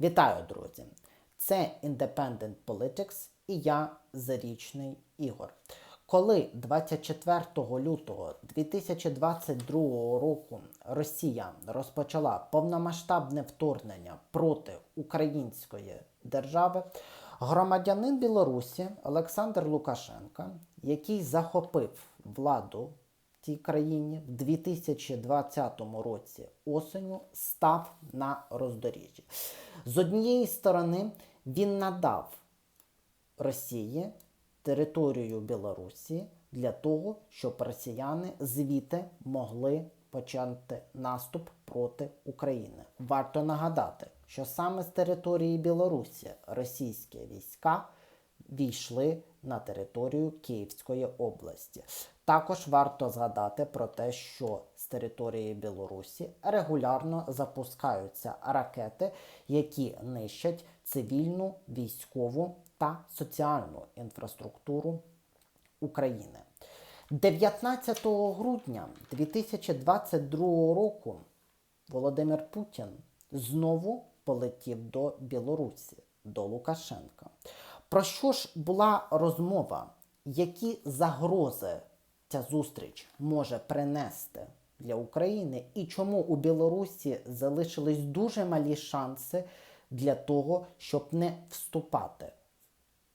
Вітаю, друзі! Це Independent Politics і я Зарічний Ігор. Коли 24 лютого 2022 року Росія розпочала повномасштабне вторгнення проти української держави, громадянин Білорусі Олександр Лукашенко, який захопив владу в цій країні в 2020 році осеню, став на роздоріжжі. З однієї сторони, він надав Росії територію Білорусі для того, щоб росіяни звідти могли почати наступ проти України. Варто нагадати, що саме з території Білорусі російські війська війшли на територію Київської області. Також варто згадати про те, що з території Білорусі регулярно запускаються ракети, які нищать цивільну, військову та соціальну інфраструктуру України. 19 грудня 2022 року Володимир Путін знову полетів до Білорусі, до Лукашенка. Про що ж була розмова? Які загрози ця зустріч може принести для України, і чому у Білорусі залишились дуже малі шанси для того, щоб не вступати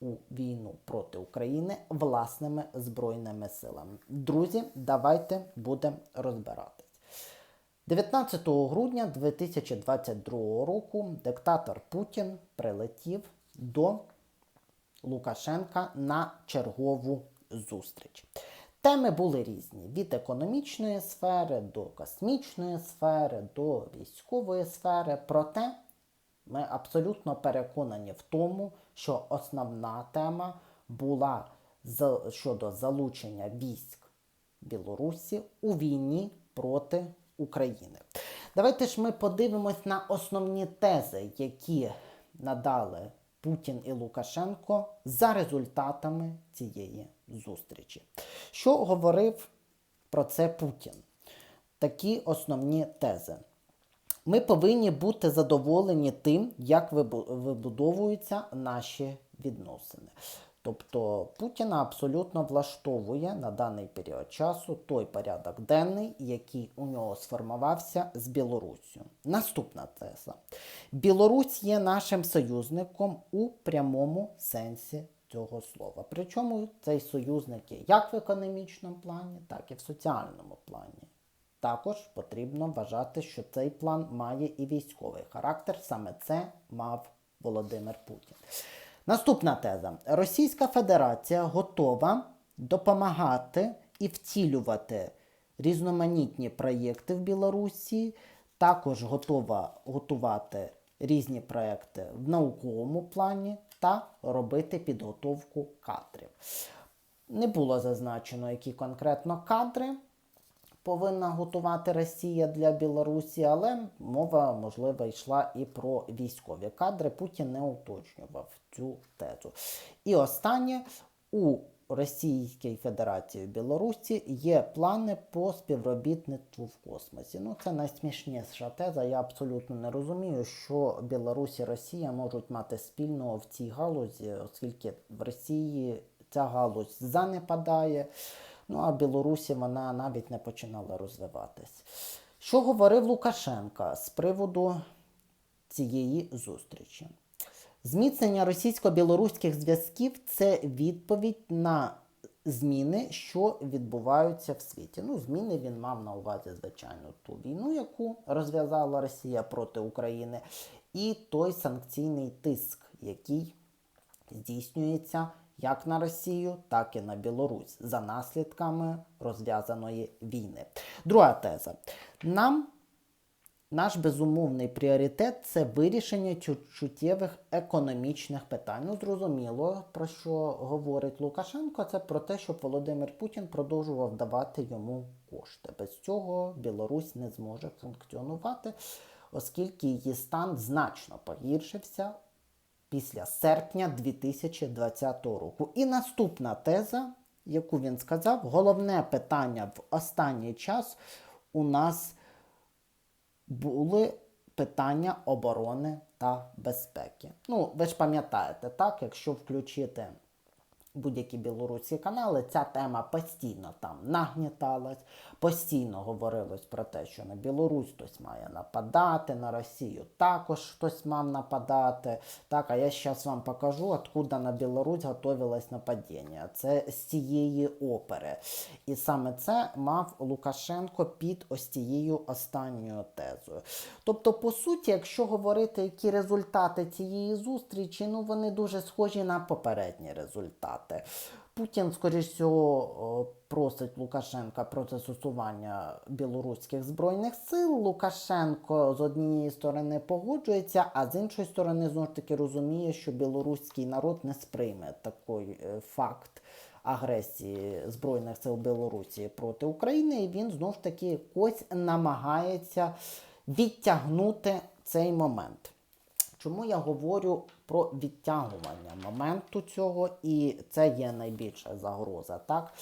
у війну проти України власними збройними силами? Друзі, давайте будемо розбиратись. 19 грудня 2022 року диктатор Путін прилетів до Лукашенка на чергову зустріч. Теми були різні: від економічної сфери до космічної сфери, до військової сфери. Проте ми абсолютно переконані в тому, що основна тема була щодо залучення військ Білорусі у війні проти України. Давайте ж ми подивимось на основні тези, які надали Путін і Лукашенко за результатами цієї зустрічі. Що говорив про це Путін? Такі основні тези. Ми повинні бути задоволені тим, як вибудовуються наші відносини. Тобто Путіна абсолютно влаштовує на даний період часу той порядок денний, який у нього сформувався з Білоруссю. Наступна теза. Білорусь є нашим союзником у прямому сенсі цього слова. Причому цей союзник є як в економічному плані, так і в соціальному плані. Також потрібно вважати, що цей план має і військовий характер. Саме це мав Володимир Путін. Наступна теза: Російська Федерація готова допомагати і втілювати різноманітні проєкти в Білорусі, також готова готувати різні проекти в науковому плані та робити підготовку кадрів. Не було зазначено, які конкретно кадри повинна готувати Росія для Білорусі, але мова, можливо, йшла і про військові кадри. Путін не уточнював цю тезу. І останнє у Російській Федерації в Білорусі є плани по співробітництву в космосі. Ну, це найсмішніша теза. Я абсолютно не розумію, що Білорусь і Росія можуть мати спільного в цій галузі, оскільки в Росії ця галузь занепадає. Ну а Білорусі вона навіть не починала розвиватись. Що говорив Лукашенка з приводу цієї зустрічі? Зміцнення російсько-білоруських зв'язків це відповідь на зміни, що відбуваються в світі. Ну, зміни він мав на увазі, звичайно, ту війну, яку розв'язала Росія проти України, і той санкційний тиск, який здійснюється як на Росію, так і на Білорусь за наслідками розв'язаної війни. Друга теза. Нам наш безумовний пріоритет це вирішення чуттєвих економічних питань. Ну, зрозуміло, про що говорить Лукашенко, це про те, щоб Володимир Путін продовжував давати йому кошти. Без цього Білорусь не зможе функціонувати, оскільки її стан значно погіршився після серпня 2020 року. І наступна теза, яку він сказав, головне питання в останній час у нас були питання оборони та безпеки. Ну, ви ж пам'ятаєте, так, якщо включити будь-які білоруські канали, ця тема постійно там нагніталась, постійно говорилось про те, що на Білорусь хтось має нападати, на Росію також хтось мав нападати. Так, а я зараз вам покажу, откуда на Білорусь готовилось нападіння. Це з цієї опери. І саме це мав Лукашенко під ось цією останньою тезою. Тобто, по суті, якщо говорити, які результати цієї зустрічі, ну вони дуже схожі на попередні результати. Путін, скоріш всього, просить Лукашенка про застосування білоруських збройних сил. Лукашенко з однієї сторони погоджується, а з іншої сторони знову ж таки розуміє, що білоруський народ не сприйме такий е, факт агресії Збройних сил Білорусі проти України, і він знову ж таки якось намагається відтягнути цей момент. Чому я говорю про відтягування моменту цього, і це є найбільша загроза, так?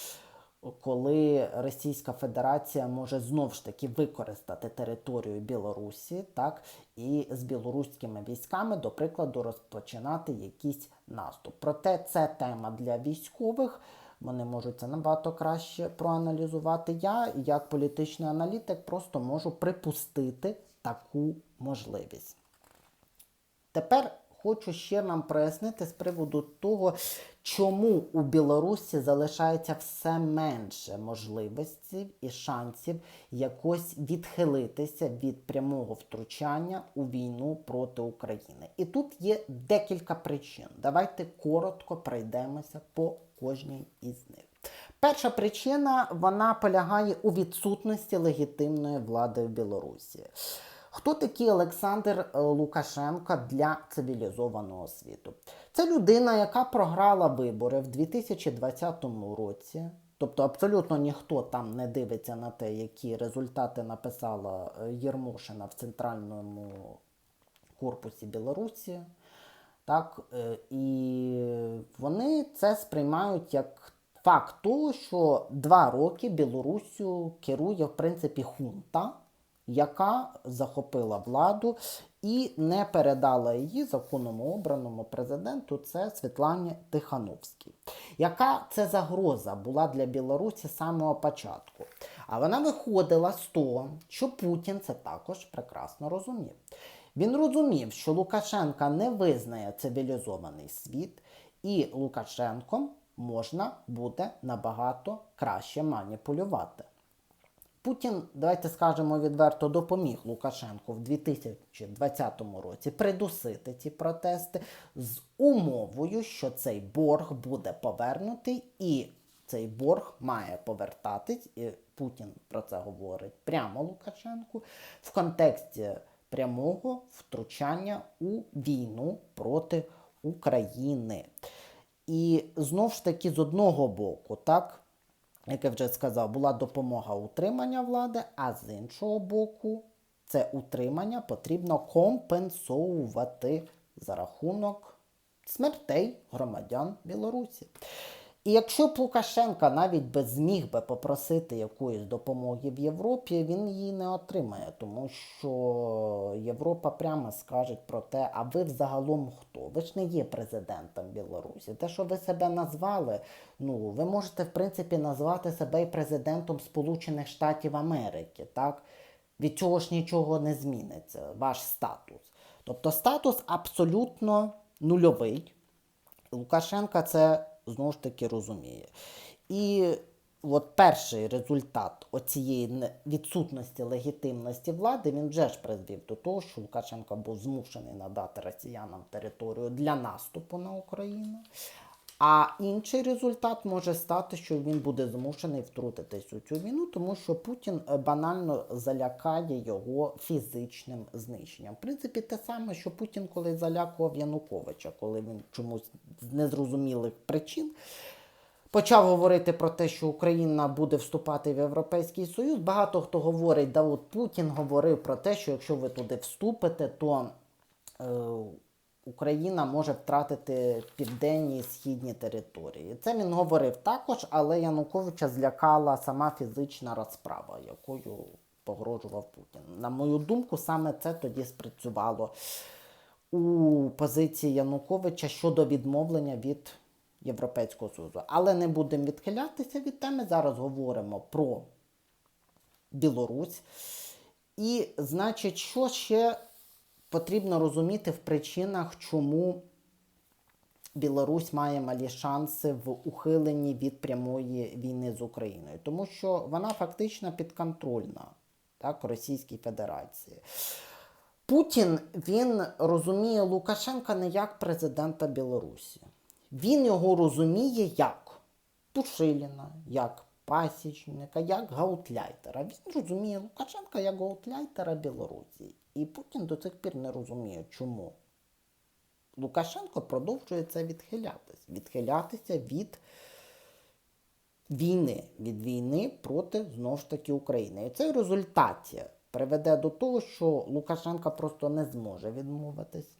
Коли Російська Федерація може знов ж таки використати територію Білорусі, так, і з білоруськими військами, до прикладу, розпочинати якийсь наступ. Проте це тема для військових. Вони можуть це набагато краще проаналізувати. Я, як політичний аналітик, просто можу припустити таку можливість. Тепер хочу ще нам прояснити з приводу того, чому у Білорусі залишається все менше можливостей і шансів якось відхилитися від прямого втручання у війну проти України. І тут є декілька причин. Давайте коротко пройдемося по кожній із них. Перша причина вона полягає у відсутності легітимної влади в Білорусі. Хто такий Олександр е, Лукашенко для цивілізованого світу? Це людина, яка програла вибори в 2020 році. Тобто абсолютно ніхто там не дивиться на те, які результати написала е, Єрмошина в центральному корпусі Білорусі. Так, е, і вони це сприймають як факт того, що два роки Білоруссю керує, в принципі, хунта, яка захопила владу і не передала її законному обраному президенту, це Світлані Тихановській. Яка це загроза була для Білорусі з самого початку? А вона виходила з того, що Путін це також прекрасно розумів. Він розумів, що Лукашенка не визнає цивілізований світ, і Лукашенком можна буде набагато краще маніпулювати. Путін, давайте скажемо відверто, допоміг Лукашенку в 2020 році придусити ці протести з умовою, що цей борг буде повернутий, і цей борг має повертатись. І Путін про це говорить прямо Лукашенку в контексті прямого втручання у війну проти України. І знов ж таки, з одного боку, так, як я вже сказав, була допомога утримання влади, а з іншого боку, це утримання потрібно компенсовувати за рахунок смертей громадян Білорусі. І якщо б Лукашенка навіть би зміг би попросити якоїсь допомоги в Європі, він її не отримає, тому що Європа прямо скаже про те, а ви взагалом хто? Ви ж не є президентом Білорусі. Те, що ви себе назвали, ну ви можете в принципі назвати себе і президентом Сполучених Штатів Америки. так? Від цього ж нічого не зміниться, ваш статус. Тобто статус абсолютно нульовий. Лукашенка це знову ж таки розуміє. І от перший результат оцієї відсутності легітимності влади він вже ж призвів до того, що Лукашенко був змушений надати росіянам територію для наступу на Україну. А інший результат може стати, що він буде змушений втрутитись у цю війну, тому що Путін е, банально залякає його фізичним знищенням. В принципі, те саме, що Путін коли залякував Януковича, коли він чомусь з незрозумілих причин почав говорити про те, що Україна буде вступати в Європейський Союз. Багато хто говорить, да от Путін говорив про те, що якщо ви туди вступите, то е, Україна може втратити південні і східні території. Це він говорив також, але Януковича злякала сама фізична розправа, якою погрожував Путін. На мою думку, саме це тоді спрацювало у позиції Януковича щодо відмовлення від Європейського Союзу. Але не будемо відхилятися від теми. Зараз говоримо про Білорусь. І, значить, що ще потрібно розуміти в причинах, чому Білорусь має малі шанси в ухиленні від прямої війни з Україною, тому що вона фактично підконтрольна так, Російській Федерації. Путін він розуміє Лукашенка не як президента Білорусі. Він його розуміє як Пушиліна, як пасічника, як гаутляйтера. Він розуміє Лукашенка як гаутляйтера Білорусі. І Путін до цих пір не розуміє, чому. Лукашенко продовжує це відхилятися. Відхилятися від війни, від війни проти знову ж таки України. І це в результаті приведе до того, що Лукашенко просто не зможе відмовитись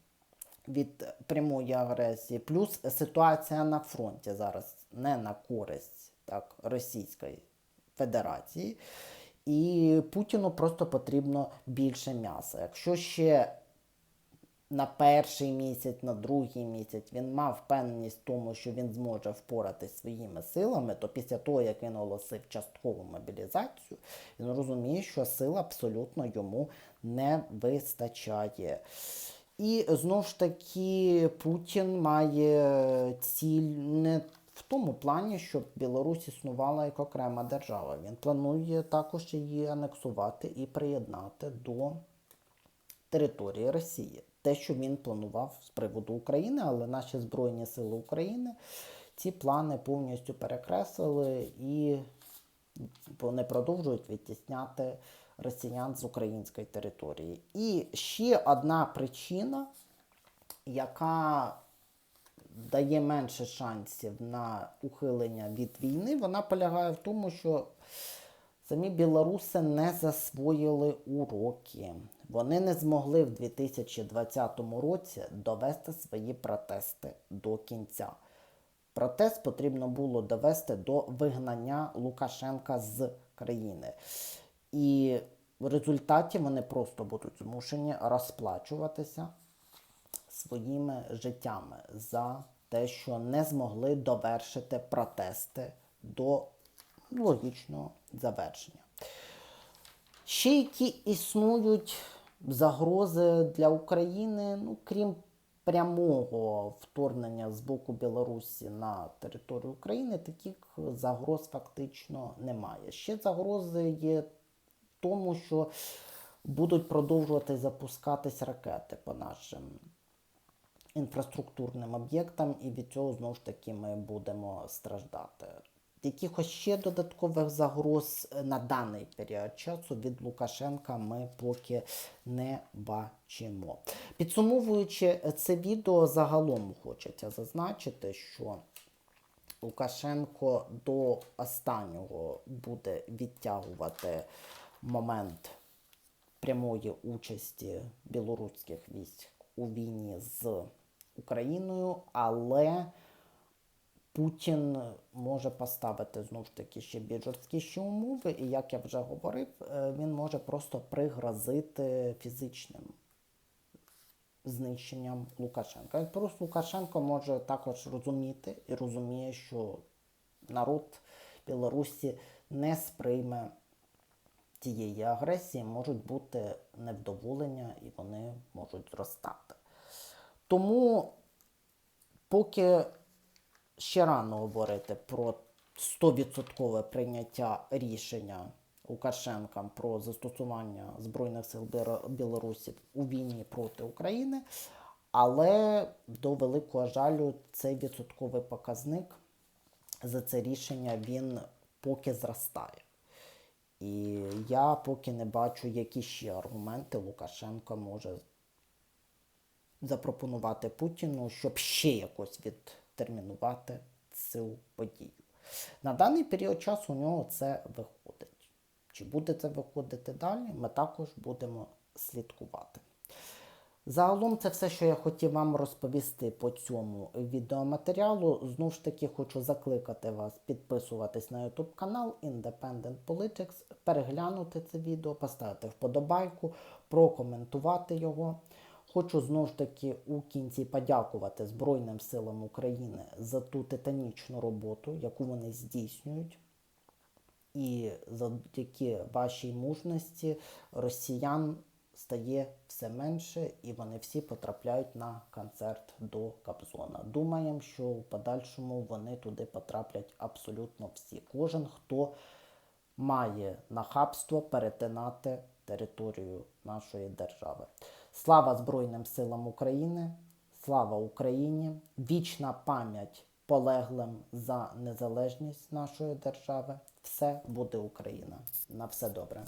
від прямої агресії. Плюс ситуація на фронті зараз не на користь так, Російської Федерації. І Путіну просто потрібно більше м'яса. Якщо ще на перший місяць, на другий місяць він мав впевненість в тому, що він зможе впоратись своїми силами, то після того, як він оголосив часткову мобілізацію, він розуміє, що сил абсолютно йому не вистачає. І знову ж таки Путін має ціль не в тому плані, щоб Білорусь існувала як окрема держава. Він планує також її анексувати і приєднати до території Росії. Те, що він планував з приводу України, але наші Збройні Сили України ці плани повністю перекреслили і вони продовжують відтісняти росіян з української території. І ще одна причина, яка дає менше шансів на ухилення від війни, вона полягає в тому, що самі білоруси не засвоїли уроки. Вони не змогли в 2020 році довести свої протести до кінця. Протест потрібно було довести до вигнання Лукашенка з країни. І в результаті вони просто будуть змушені розплачуватися своїми життями за те, що не змогли довершити протести до логічного завершення. Ще які існують загрози для України, ну, крім прямого вторгнення з боку Білорусі на територію України, таких загроз фактично немає. Ще загрози є в тому, що будуть продовжувати запускатись ракети по нашим інфраструктурним об'єктам, і від цього знову ж таки ми будемо страждати. Якихось ще додаткових загроз на даний період часу від Лукашенка ми поки не бачимо. Підсумовуючи це відео, загалом хочеться зазначити, що Лукашенко до останнього буде відтягувати момент прямої участі білоруських військ у війні з Україною, але Путін може поставити знову ж таки ще більш жорсткіші умови, і як я вже говорив, е, він може просто пригрозити фізичним знищенням Лукашенка. Плюс Лукашенко може також розуміти і розуміє, що народ Білорусі не сприйме цієї агресії, можуть бути невдоволення і вони можуть зростати. Тому поки ще рано говорити про 100% прийняття рішення Лукашенка про застосування Збройних сил Білорусі у війні проти України, але до великого жалю цей відсотковий показник за це рішення він поки зростає. І я поки не бачу, які ще аргументи Лукашенко може запропонувати Путіну, щоб ще якось відтермінувати цю подію. На даний період часу у нього це виходить. Чи буде це виходити далі, ми також будемо слідкувати. Загалом це все, що я хотів вам розповісти по цьому відеоматеріалу. Знову ж таки, хочу закликати вас підписуватись на YouTube канал Independent Politics, переглянути це відео, поставити вподобайку, прокоментувати його. Хочу знову ж таки у кінці подякувати Збройним силам України за ту титанічну роботу, яку вони здійснюють. І завдяки вашій мужності росіян стає все менше, і вони всі потрапляють на концерт до Кобзона. Думаємо, що в подальшому вони туди потраплять абсолютно всі. Кожен, хто має нахабство перетинати територію нашої держави. Слава Збройним силам України! Слава Україні! Вічна пам'ять полеглим за незалежність нашої держави. Все буде Україна. На все добре.